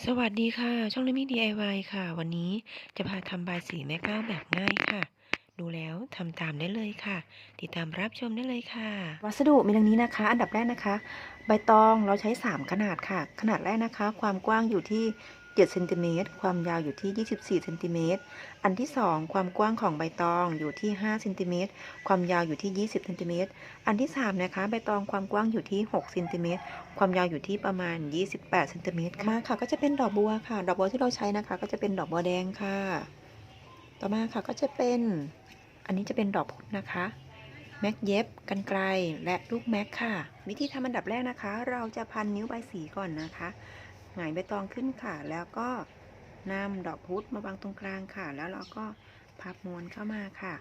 สวัสดีค่ะ ช่องเลมี่ DIY ค่ะ วันนี้จะพาทำบายสีแม่ก้าวแบบง่ายค่ะ ดูแล้วทำตามได้เลยค่ะ ติดตามรับชมได้เลยค่ะ วัสดุมีดังนี้นะคะ อันดับแรกนะคะ ใบตองเราใช้ 3 ขนาดค่ะ ขนาดแรกนะคะ ความกว้างอยู่ที่ 7เซนติเมตรความยาวอยู่ที่ 24เซนติเมตรอันที่ 2 ความกว้างของใบตองอยู่ที่5เซนติเมตรความยาวอยู่ที่ 20เซนติเมตรอันที่ 3 นะคะ ใบตองความกว้างอยู่ที่6เซนติเมตรความยาวอยู่ที่ประมาณ 28เซนติเมตรค่ะค่ะ ก็จะเป็นดอกบัวค่ะ ดอกบัวที่เราใช้นะคะ ก็จะเป็นดอกบัวแดงค่ะ ต่อมาค่ะก็จะเป็น อันนี้จะเป็นดอกพุธนะคะแม็กเย็บกันไกลและลูกแม็กค่ะ วิธีทำอันดับแรกนะคะ เราจะพันนิ้วใบสีก่อนนะคะ หงายใบตองขึ้นค่ะ แล้วก็นำดอกพุธมาวางตรงกลางค่ะ แล้วเราก็พับม้วนเข้ามาค่ะ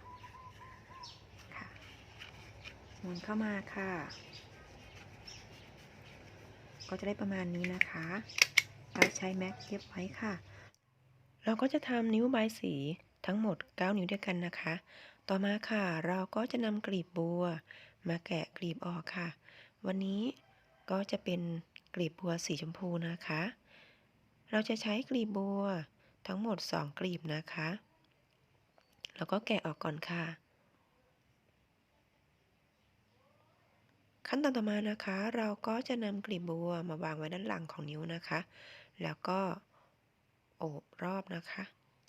ค่ะม้วนเข้ามาค่ะ ก็จะได้ประมาณนี้นะคะเราใช้แม็กเย็บไว้ค่ะ เราก็จะทำนิ้วใบสีทั้งหมด 9 นิ้วด้วยกันนะคะ ต่อมาค่ะ เราก็จะนำกลีบบัว มาแกะกลีบออกค่ะ วันนี้ก็จะเป็น กลีบบัวสีชมพูนะคะ เราจะใช้กลีบบัวทั้งหมด 2 กลีบนะคะ แล้วก็แกะออกก่อนค่ะ ขั้นตอนต่อมานะคะ เราก็จะนำกลีบบัวมาวางไว้ด้านหลังของนิ้วนะคะ แล้วก็โอบรอบนะคะ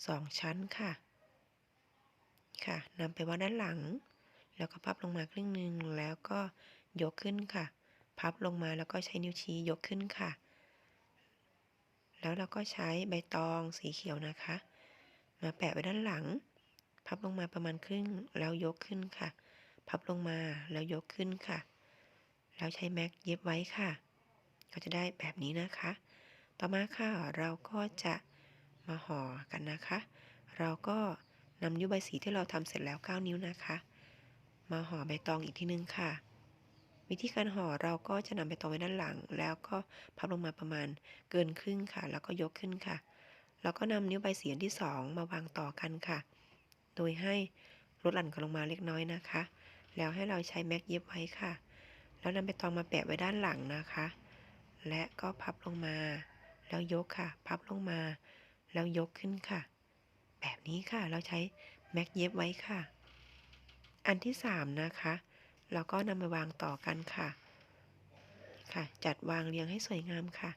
สองชั้นค่ะ ค่ะนำไปวางด้านหลัง แล้วก็พับลงมาครึ่งหนึ่งแล้วก็ยกขึ้นค่ะ พับลงมาแล้วก็ใช้นิ้วชี้ยกขึ้นค่ะ แล้วเราก็ใช้ใบตองสีเขียวนะคะ มาแปะไว้ด้านหลัง พับลงมาประมาณครึ่งแล้วยกขึ้นค่ะ พับลงมาแล้วยกขึ้นค่ะ แล้วใช้แม็กเย็บไว้ค่ะ ก็จะได้แบบนี้นะคะ ต่อมาค่ะเราก็จะมาห่อกันนะคะ เราก็นำนิ้วใบสีที่เราทำเสร็จแล้ว 9 นิ้วนะคะ มาห่อใบตองอีกทีนึงค่ะ วิธีการห่อเราก็จะนำใบตองไว้ด้านหลัง แล้วก็พับลงมาประมาณเกินครึ่งค่ะ แล้วก็ยกขึ้นค่ะ แล้วก็นำนิ้วใบเสีอันที่ 2 มาวางต่อกันค่ะ โดยให้ลดหลั่นกันลงมาเล็กน้อยนะคะ แล้วให้เราใช้แม็กเย็บไว้ค่ะ แล้วนำใบตองมาแปะไว้ด้านหลังนะคะ และก็พับลงมา แล้วยกค่ะ พับลงมา แล้วยกขึ้นค่ะ แบบนี้ค่ะ เราใช้แม็กเย็บไว้ค่ะ อันที่สามนะคะ เราก็นำมาวางต่อกันค่ะ ค่ะ จัดวางเรียงให้สวยงามค่ะ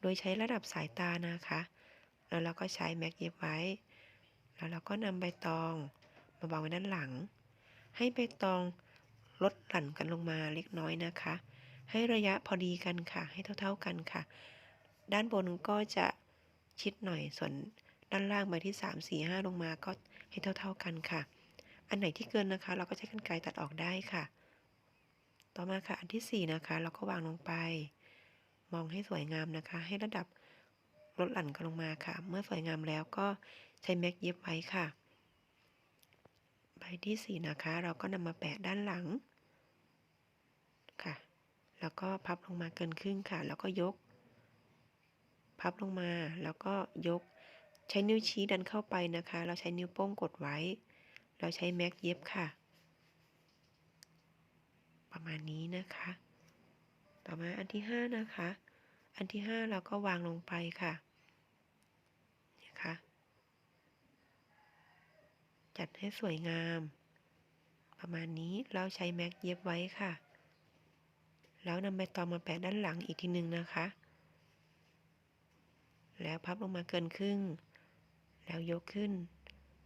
โดยใช้ระดับสายตานะคะ แล้วเราก็ใช้แม็กเย็บไว้ แล้วเราก็นำใบตองมาวางไว้ด้านหลัง ให้ใบตองลดหลั่นกันลงมาเล็กน้อยนะคะ ให้ระยะพอดีกันค่ะ ให้เท่า ๆกันค่ะ ด้านบนก็จะชิดหน่อย ส่วนด้านล่างใบที่ 3 4 5 ลงมาก็ให้เท่า ๆกันค่ะ อันไหนที่เกินนะคะ เราก็ใช้กรรไกรตัดออกได้ค่ะ ต่อมาค่ะอันที่ 4 นะคะเราก็วางลงไป มองให้สวยงามนะคะ ให้ระดับลดหลั่นกันลงมาค่ะ เมื่อสวยงามแล้วก็ใช้แม็กเย็บไว้ค่ะ ใบที่ 4 นะคะ เราก็นำมาแปะด้านหลังค่ะ แล้วก็พับลงมาเกินครึ่งค่ะ แล้วก็ยก พับลงมาแล้วก็ยกใช้นิ้วชี้ดันเข้าไปนะคะ เราใช้นิ้วโป้งกดไว้ เราใช้แม็กเย็บค่ะ ประมาณนี้นะคะ ต่อมาอันที่5นะคะ อันที่5เราก็วางลงไปค่ะนะคะจัดให้สวยงาม ประมาณนี้เราใช้แม็กเย็บไว้ค่ะ แล้วนำใบตองมาแปะด้านหลังอีกทีหนึ่งนะคะ แล้วพับลงมาเกินครึ่ง แล้วยกขึ้น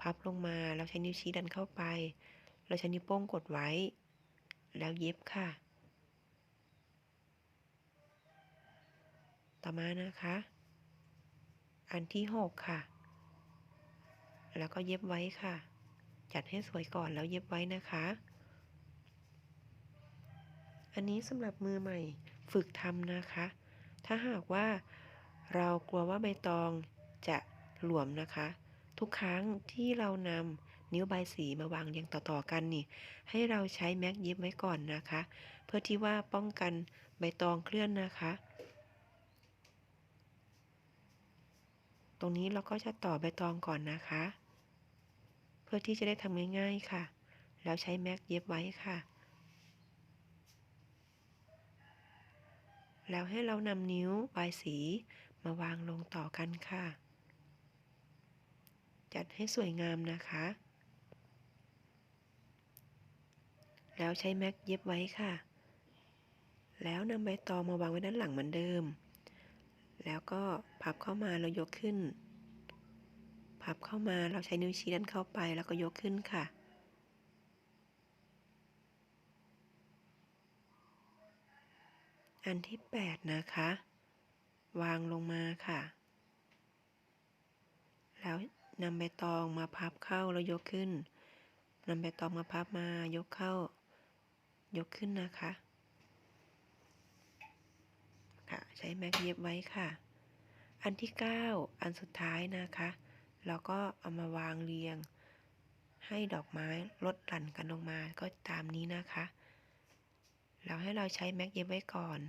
พับลงมา เราใช้นิ้วชี้ดันเข้าไป เราใช้นิ้วโป้งกดไว้ แล้วเย็บค่ะ ต่อมานะคะ อันที่6ค่ะ แล้วก็เย็บไว้ค่ะ จัดให้สวยก่อนแล้วเย็บไว้นะคะ อันนี้สำหรับมือใหม่ฝึกทำนะคะ ถ้าหากว่าเรากลัวว่าใบตองจะหลวมนะคะ ทุกครั้งที่เรานำ นิ้วใบสีมาวางเรียงต่อๆกันนี่ ให้เราใช้แม็กเย็บไว้ก่อนนะคะ เพื่อที่ว่าป้องกันใบตองเคลื่อนนะคะ ตรงนี้เราก็จะต่อใบตองก่อนนะคะ เพื่อที่จะได้ทำง่าย ๆค่ะ แล้วใช้แม็กเย็บไว้ค่ะ แล้วให้เรานำนิ้วปลายสีมาวางลงต่อกันค่ะ จัดให้สวยงามนะคะ แล้วใช้แม็กเย็บไว้ค่ะ แล้วนำใบตองมาวางไว้ด้านหลังเหมือนเดิม แล้วก็พับเข้ามาแล้วยกขึ้น พับเข้ามาเราใช้นิ้วชี้ดันเข้าไปแล้วก็ยกขึ้นค่ะอันที่ 8 นะคะ วางลงมาค่ะ แล้วนำใบตองมาพับเข้าแล้วยกขึ้นนำใบตองมาพับมายกเข้า ยกขึ้นนะคะ ค่ะ ใช้แม็กเย็บไว้ค่ะ อันที่ 9 อันสุดท้ายนะคะ เราก็เอามาวางเรียง ให้ดอกไม้ลดหลั่นกันลงมาก็ตามนี้นะคะ แล้วให้เราใช้แม็กเย็บไว้ก่อน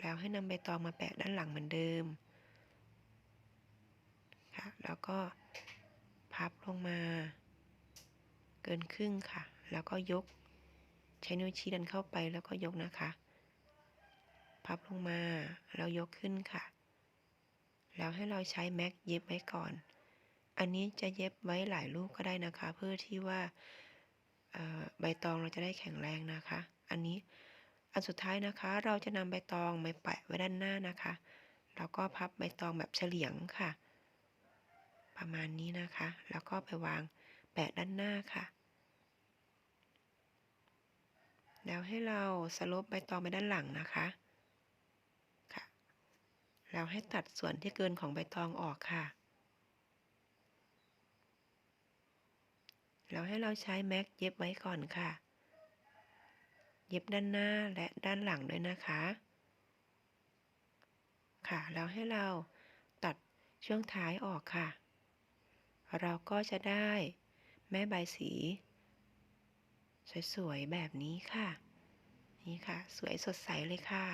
แล้วให้นำใบตองมาแปะด้านหลังเหมือนเดิม ค่ะ แล้วก็พับลงมาเกินครึ่งค่ะ แล้วก็ยก ใช้นิ้วชี้ดันเข้าไปแล้วก็ยกนะคะ พับลงมาแล้วยกขึ้นค่ะ แล้วให้เราใช้แม็กเย็บไว้ก่อน อันนี้จะเย็บไว้หลายลูกก็ได้นะคะ เพื่อที่ว่าใบตองเราจะได้แข็งแรงนะคะ อันนี้อันสุดท้ายนะคะ เราจะนำใบตองไปแปะไว้ด้านหน้านะคะ แล้วก็พับใบตองแบบเฉลียงค่ะ ประมาณนี้นะคะ แล้วก็ไปวางแปะด้านหน้าค่ะ แล้วให้เราสลบใบตองไปด้านหลังนะคะค่ะแล้วให้ตัดส่วนที่เกินของใบตองออกค่ะ แล้วให้เราใช้แม็กเย็บไว้ก่อนค่ะ เย็บด้านหน้าและด้านหลังด้วยนะคะ ค่ะ แล้วให้เราตัดช่วงท้ายออกค่ะ เราก็จะได้แม่ใบสี สวยๆ แบบนี้ค่ะ นี่ค่ะ สวยสดใสเลยค่ะ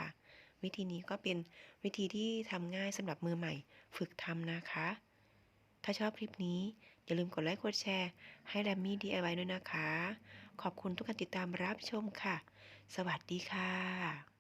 วิธีนี้ก็เป็นวิธีที่ทำง่ายสำหรับมือใหม่ฝึกทำนะคะ ถ้าชอบคลิปนี้ อย่าลืมกดไลค์กดแชร์ ให้แรมมี่ DIY ด้วยนะคะ ขอบคุณทุกการติดตามรับชมค่ะ สวัสดีค่ะ